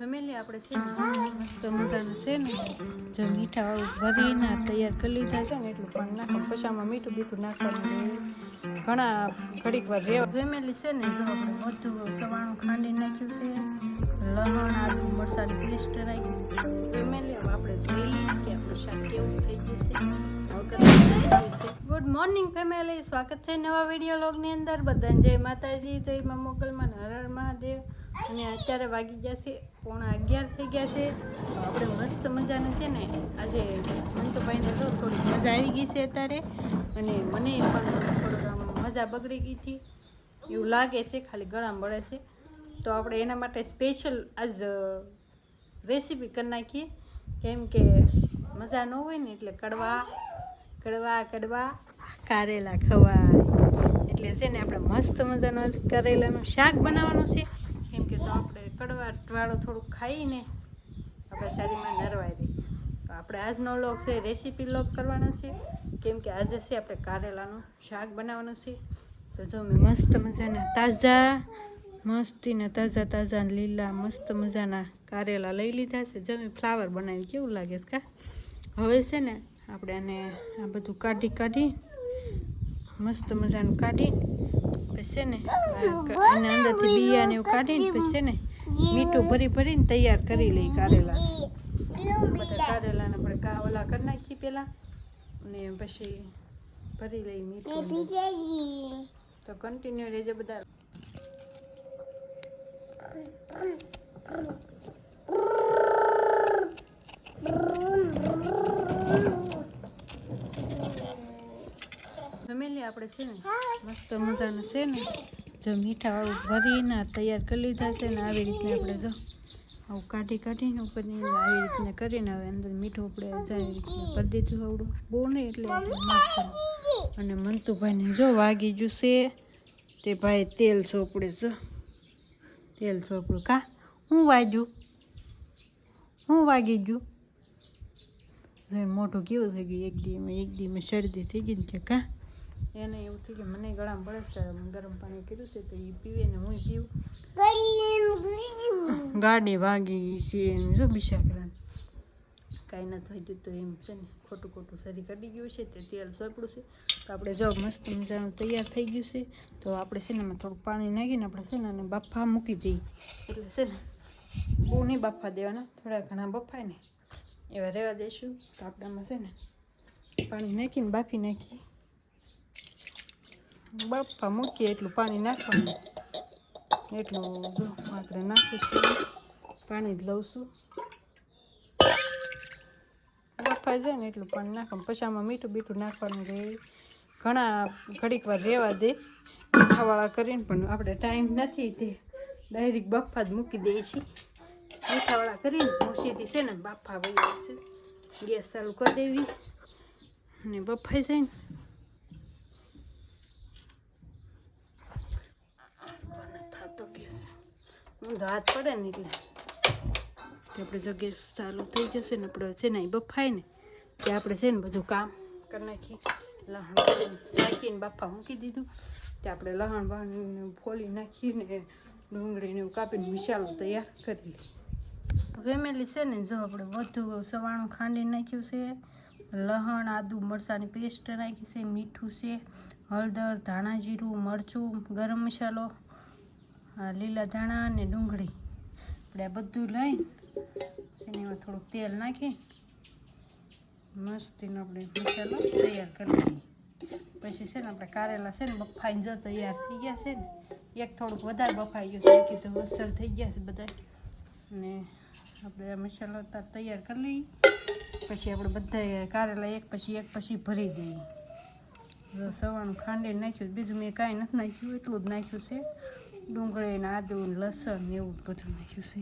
Family આપણે છે મસ્ત મજાનું છે ને. જો મીઠા વાળું ભરીને તૈયાર કરી લીધા છે ને એટલું પણ નાખો મીઠું બીઠું નાખવાનું ઘણા ઘડીક વાર રહેવા ફેમિલી છે ને જો આપણે બધું સવાણું ખાંડી નાખ્યું છે. લસણ આદુ મરચાની પેસ્ટ નાખી છે. ફેમિલી હવે આપણે જોઈએ કે આપણું શાક કેવું થઈ ગયું છે. ગુડ મોર્નિંગ ફેમિલી સ્વાગત છે નવા વીડિયો લોગની અંદર. બધાને જય માતાજી જય મા મોગલમાં હર હર મહાદેવ. અને અત્યારે વાગી ગયા છે પોણા અગિયાર થઈ ગયા છે. આપણે મસ્ત મજાને છે ને, આજે મંતુભાઈને જો થોડી મજા આવી ગઈ છે અત્યારે. અને મને પણ થોડુંક મજા બગડી ગઈ હતી. એવું લાગે છે, ખાલી ગળામાં મળે છે. તો આપણે એના માટે સ્પેશિયલ આજ રેસીપી કરી નાખીએ. કેમ કે મજા ન હોય ને એટલે કડવા કડવા કડવા, કારેલા ખવાય. એટલે છે ને આપણે મસ્ત મજાનું કરેલાનું શાક બનાવવાનું છે. તો આપણે કડવા વાળું થોડુંક ખાઈને આપણે શરીરમાં નરવાઈ દઈએ. તો આપણે આજનો લોક છે રેસીપી લોક કરવાનો છે. કેમ કે આજે છે આપણે કારેલાનું શાક બનાવવાનું છે. તો જો મેં મસ્ત મજાના તાજા, મસ્તીને તાજા તાજા લીલા મસ્ત મજાના કારેલા લઈ લીધા છે. જો મેં ફ્લાવર બનાવી કેવું લાગે છે કા? હવે છે ને આપણે આને આ બધું કાઢી કાઢી મસ્ત મજાનું કાઢી પછી છે ને? આ અંદરથી બિયા ને એવું કાઢીને પછી છે ને મીઠું ભરી ભરીને તૈયાર કરી લઈ કારેલા. બધા કારેલાને આપણે કા ઓલા કરી નાખીએ પહેલાં અને પછી ભરી લઈ મીઠું તો કન્ટિન્યુ રહેજો બધા. ફેમિલી આપણે છે ને, મસ્ત મજાનું છે ને, જો મીઠા વાળું ભરીને તૈયાર કરી લીધા છે ને, આવી રીતે આપણે જો આવું કાઢી કાઢીને ઉપરની આવી રીતના કરીને હવે અંદર મીઠું આપણે જાય એવી કરી દીધું આવડું. બહુ નહીં એટલે. અને મંતુભાઈને જો વાગી ગયું છે તે ભાઈ તેલ ચોપડે જો તેલ ચોપડું કા? હું વાગ્યું? હું વાગી ગયું? મોઢું કેવું થઈ ગયું? એક દીમે એક દીમે શરદી થઈ ગઈ ને કે કા? એને એવું થયું કે મને ગળામાં પડે છે ગરમ પાણી કર્યું છે તો એ પીવે ને હું પીવું. ગાડી વાગી છે એને જો બિશાકરાને કાંઈ ન થઈ ગયું તો એમ છે ને ખોટું ખોટું શરીર કાઢી ગયું છે તે તેલ સોંપડું છે. તો આપણે જો મસ્ત મજાનું તૈયાર થઈ ગયું છે તો આપણે છે ને એમાં થોડું પાણી નાખીને આપણે છે ને આને બાફા મૂકી દઈએ. એટલે છે ને બહુ નહીં બાફા દેવાના થોડા ઘણા બફાય ને એવા રહેવા દઈશું તો આપણામાં છે ને પાણી નાખીને બાફી નાખીએ. બાફા મૂકીએ એટલું પાણી નાખવાનું. એટલું માત્ર નાખીશું. પાણી જ લઉં છું. બફાઈ જાય ને એટલું પાણી નાખવાનું. પછી આમાં મીઠું બીઠું નાખવાનું રહે ઘણા ઘડીક વાર રહેવા દે. મીઠાવાળા કરીને પણ આપણે ટાઈમ નથી તે. ડાયરેક્ટ બફા જ મૂકી દઈએ છીએ મીઠાવાળા કરીને મૂસીથી છે ને બાફા વહી આવશે. ગેસ ચાલુ કરી દેવી. અને બફાઈ જાય ને હાથ પડે ને એટલે. આપણે જો ગેસ ચાલુ થઈ જશે ને આપણે છે ને અહીં બફાય ને, તે આપણે છે ને બધું કામ કરી નાખીએ. લહણ નાખીને બાફા મૂકી દીધું. તે આપણે લહણ વહણ ફોલી નાખીને ડુંગળીને એવું કાપીને મસાલો તૈયાર કરી લઈએ. ફેમિલી છે ને જો આપણે બધું સવાણું ખાંડી નાખ્યું છે, લહણ, આદુ, મરચાંની પેસ્ટ નાખી છે, મીઠું છે, હળદર, ધાણા જીરું, મરચું, ગરમ મસાલો લીલા ધાણા અને ડુંગળી. આપણે આ બધું લઈ એમાં થોડુંક તેલ નાખી મસ્તીનો આપણે મસાલો તૈયાર કરી દઈએ પછી છે ને આપણે કારેલા છે ને બફાઈને જો તૈયાર થઈ ગયા છે ને, એક થોડુંક વધારે બફાઈ ગયું છે. કીધું અસર થઈ ગયા છે બધા અને આપણે આ મસાલો તૈયાર કરી લઈએ. પછી આપણે બધા કારેલા એક પછી એક પછી ભરી દઈએ. સવારનું ખાંડી નાખ્યું બીજું મેં કાંઈ નથી નાખ્યું, એટલું જ નાખ્યું છે. ડુંગળી ને આદુ લસણ ને એવું બધું નાખ્યું છે.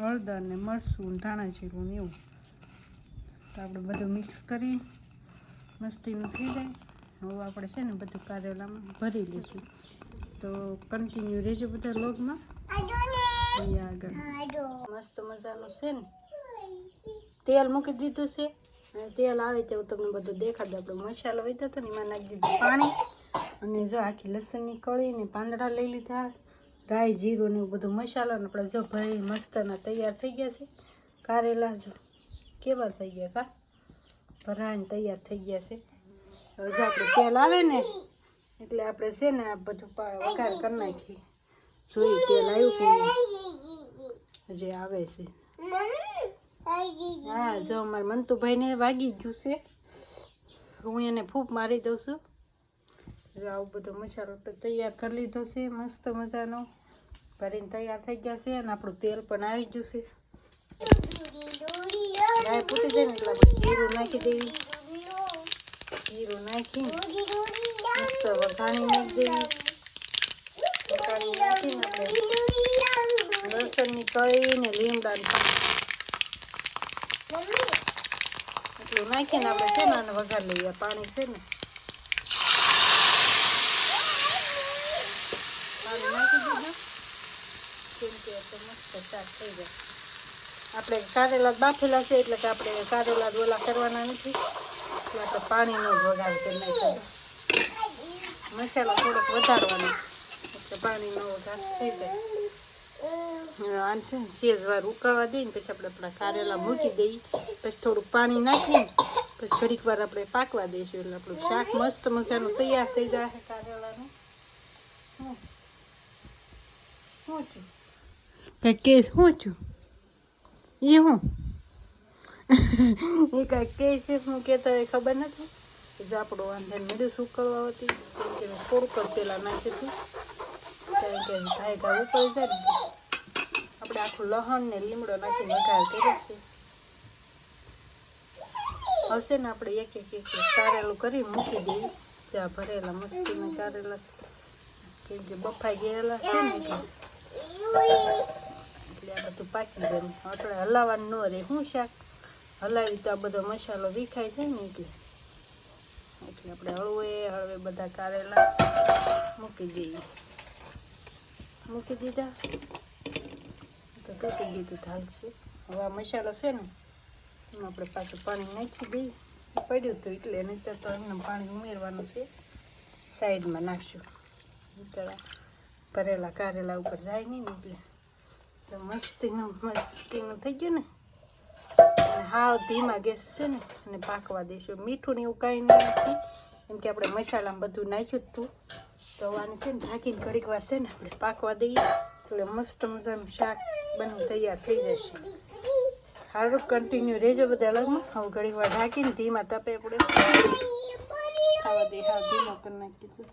હળદર ને મરચું ધાણા જીરું ને એવું. તો આપણે બધું મિક્સ કરી મસ્તીનું થઈ જાય. હવે આપણે છે ને બધું કારેલામાં ભરી લઈશું. તો કન્ટિન્યુ રહેજો બધા લોગમાં આગળ. મસ્ત મજાનું છે ને. તેલ મૂકી દીધું છે. અને તેલ આવે તેવું તમને બધું દેખાડે આપણે મસાલો વધ્યો હતો ને એમાં નાખી દીધું પાણી. અને જો આખી લસણની નીકળીને પાંદડા લઈ લીધા રાઈ જીરું ને એવું બધું મસાલો આપણે જો ભાઈ મસ્તના તૈયાર થઈ ગયા છે. કારેલા જો કેવા થઈ ગયા કા ભરાઈને તૈયાર થઈ ગયા છે. જો આપણે તેલ આવે ને, એટલે આપણે છે ને આ બધું વઘાર કરી નાખીએ. જોઈ તેલ આવ્યું કે જે આવે છે. હા, જો અમારે મંતુભાઈને વાગી ગયું છે. હું એને ફૂંક મારી દઉં છું. આવું બધો મસાલો તૈયાર કરી લીધો છે, મસ્ત મજાનો. ભરીને તૈયાર થઈ ગયા છે અને આપણું તેલ પણ આવી ગયું છે. ને એટલે નાખી દેવી જીરું નાખી મસ્ત વઘાણી નાખી દેવી વઘાણી નાખીને આપણે લસણની તળી ને લીમડા એટલું નાખીને આપણે છે ને વઘાર પાણી છે ને પાણી નાખી દીધું કેમ કે મસ્ત શાક થઈ જાય આપણે કારેલા બાફેલા છે એટલે કે આપણે કારેલા ઓલા કરવાના નથી. એટલે આપણે પાણીનો વગાડ કરી નાખ્યો મસાલો થોડોક વધારવાનો, એટલે પાણીનો વઘાર થઈ જાય. આને છે ને સેજવાર ઉકાળવા દઈએ ને પછી આપણે આપણા કારેલા મૂકી દઈએ. પછી થોડુંક પાણી નાખીને પછી ઘડીક વાર આપણે પાકવા દઈશું એટલે આપણું શાક મસ્ત મજાનું તૈયાર થઈ જાય કારેલાનું. શું શું કઈ કેસ શું છું એ હું એ કાંઈક કે છે હું કહેતા હોય ખબર નથી જો આપણું વાંધે મેળું શું કરવા હતી કેમ કે થોડુંક પેલા નાખી હતી કારણ કે ભાઈ ઘા ઉપર જાય ને આપણે આખું લહણ ને લીમડો નાખીને વઘાર કર્યો છે હશે ને આપણે એક એક એક એક કારેલું કરી મૂકી દઈએ જ્યાં ભરેલા મસ્તીને કારેલા કેમ કે બફાઈ ગયેલા છે ને આ બધું પાકી ગયું આપણે હલાવવાનું ન રહે. શું શાક? હલાવી તો આ બધો મસાલો વિખાય છે ને એટલે. એટલે આપણે હળવે હળવે બધા કારેલા મૂકી દઈએ. મૂકી દીધા. તો તૂટી દીધું હાલશે હવે આ મસાલો છે ને, એમાં આપણે પાછું પાણી નાખી દઈએ. પડ્યું હતું એટલે નહીંતર તો એમને પાણી ઉમેરવાનું છે. સાઈડમાં નાખશું. ભરેલા કારેલા ઉપર જાય નહીં ને એટલે. તો મસ્તીનું મસ્તીનું થઈ ગયું ને? અને હાવ ધીમા ગેસ છે ને, અને પાકવા દઈશું મીઠું ને એવું કાંઈ નહીં નાખી કેમ કે આપણે મસાલામાં બધું નાખ્યું હતું. તો આને છે ને ઢાંકીને ઘડીક વાર છે ને આપણે પાકવા દઈએ. એટલે મસ્ત મજાનું શાક બને તૈયાર થઈ જશે. સારું કન્ટિન્યુ રહેજો બધા અલગમાં હવે ઘડીક વાર ઢાંકીને ધીમા તપે આપણે ખાવા દઈએ. હા ધીમો કરી નાખીશું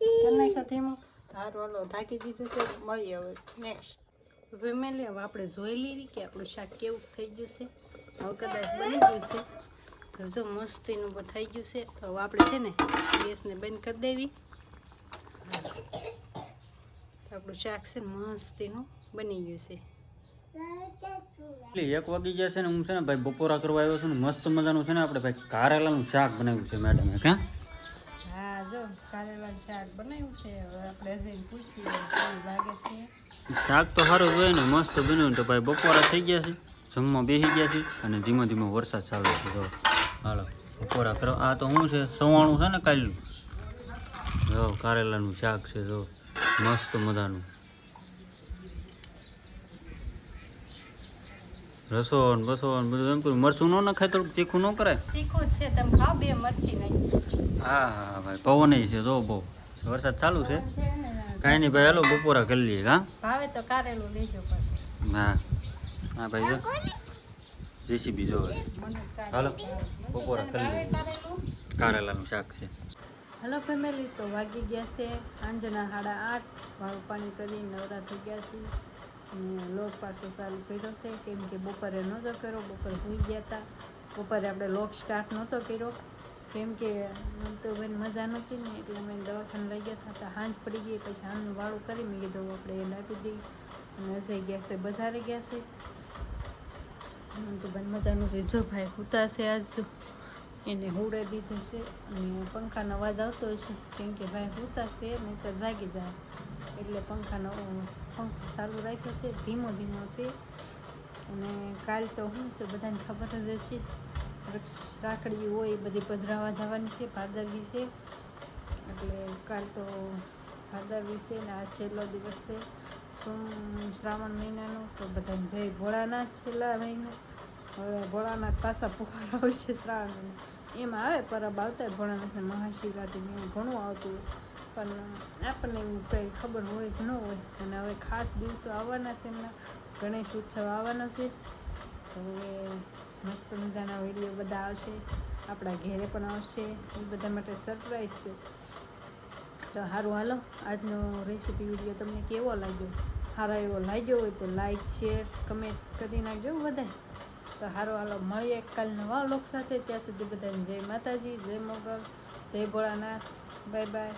કરી નાખ્યો ધીમો? સારું હાલો, ઢાંકી દીધું છે. મળીએ હવે. નેક્સ્ટ ફેમિલી હવે આપણે જોઈ લેવી કે આપણું શાક કેવું થઈ ગયું છે. હવે કદાચ બની ગયું છે. જો મસ્તીનું પણ થઈ ગયું છે. તો હવે આપણે છે ને ગેસને બંધ કરી દેવી. આપણું શાક છે મસ્તીનું બની ગયું છે. એટલે એક વાગી ગયા છે ને હું છે ને ભાઈ બપોરા કરવા આવ્યો છું ને મસ્ત મજાનું છે ને આપણે ભાઈ કારેલાનું શાક બનાવ્યું છે મેડમે એ હા શાક તો સારું જોઈએ ને, મસ્ત બન્યું તો ભાઈ બપોરા થઈ ગયા છે, જમવા બેસી ગયા છે અને ધીમો ધીમો વરસાદ ચાલુ છે. જો, હાલો, બપોરા કરો. આ તો શું છે, સવાણું છે ને કાલનું? જો, કારેલાનું શાક છે, જો, મસ્ત મજાનું. રસો ને બસો ને બધું એમ મરચું ન નખાય તો તીખું ન કરાય? તીખું છે તમે ખાવ બે મરચી નહીં. હા હા ભાઈ પવન છે જો બહુ. વરસાદ ચાલુ છે? કાંઈ નહીં ભાઈ હાલો બપોરા કરી લઈએ હા? ભાવે તો કારેલું લેજો પછી. હા. હા ભાઈ જો. જેસીબી જો. હાલો બપોરા કરી લઈએ. કારેલાનું શાક છે. હેલો ફેમિલી તો વાગી ગયા છે. સાંજના સાડા આઠ. ભાવ પાણી કરી નવરા થઈ ગયા છે અને લોક પાછો ચાલુ કર્યો છે. કેમ કે બપોરે નહોતો કર્યો, બપોરે સુઈ ગયા હતા બપોરે આપણે લોક સ્ટાર્ટ નહોતો કર્યો. કેમ કે તો બેન મજા નહોતી ને, એટલે મેં દવાખાને લઈ ગયા હતા સાંજ પડી ગઈ, પછી સાંજનું વાળું કરી મેં કીધું આપણે એ નાખી દઈએ. અને અજય ગયા છે, બજારે ગયા છે. તો બેન મજાનું છે. જો ભાઈ હુતા છે આજ એને હુડે દીધું છે. અને પંખાનો અવાજ આવતો હશે. કેમ કે ભાઈ હુતા છે નહીં તો જાગી જાય. એટલે પંખાનો પંખ ચાલુ રાખ્યો છે, ધીમો ધીમો છે. અને કાલ તો શું છે, બધાને ખબર જ હશે રાખડી હોય, એ બધી પધરાવા જવાની છે, ભાદરવી છે. એટલે કાલ તો ભાદરવી છે ને આ છેલ્લો દિવસ છે. સોમ, શ્રાવણ મહિનાનો, તો બધાને જય ભોળાનાથ છેલ્લા મહિનો. હવે ભોળાનાથ પાછા પુકાર આવશે શ્રાવણ એમાં આવે પરબ આવતા ભોળાનાથને મહાશિવરાત્રિ ઘણું આવતું પણ આપણને એવું કંઈ ખબર હોય કે ન હોય. અને હવે ખાસ દિવસો આવવાના છે એમના. ગણેશ ઉત્સવ આવવાનો છે. તો હવે મસ્ત મજાના વીડિયો બધા આવશે. આપણા ઘેરે પણ આવશે. એ બધા માટે સરપ્રાઈઝ છે. તો સારું હાલો. આજનો રેસીપી વીડિયો તમને કેવો લાગ્યો? સારો એવો લાગ્યો હોય તો લાઈક શેર કમેન્ટ કરી નાખજો બધાય. તો સારો હાલો. મળીએ કાલ નવા લોક સાથે. ત્યાં સુધી બધાને જય માતાજી, જય મોગલ જય ભોળાનાથ. Bye bye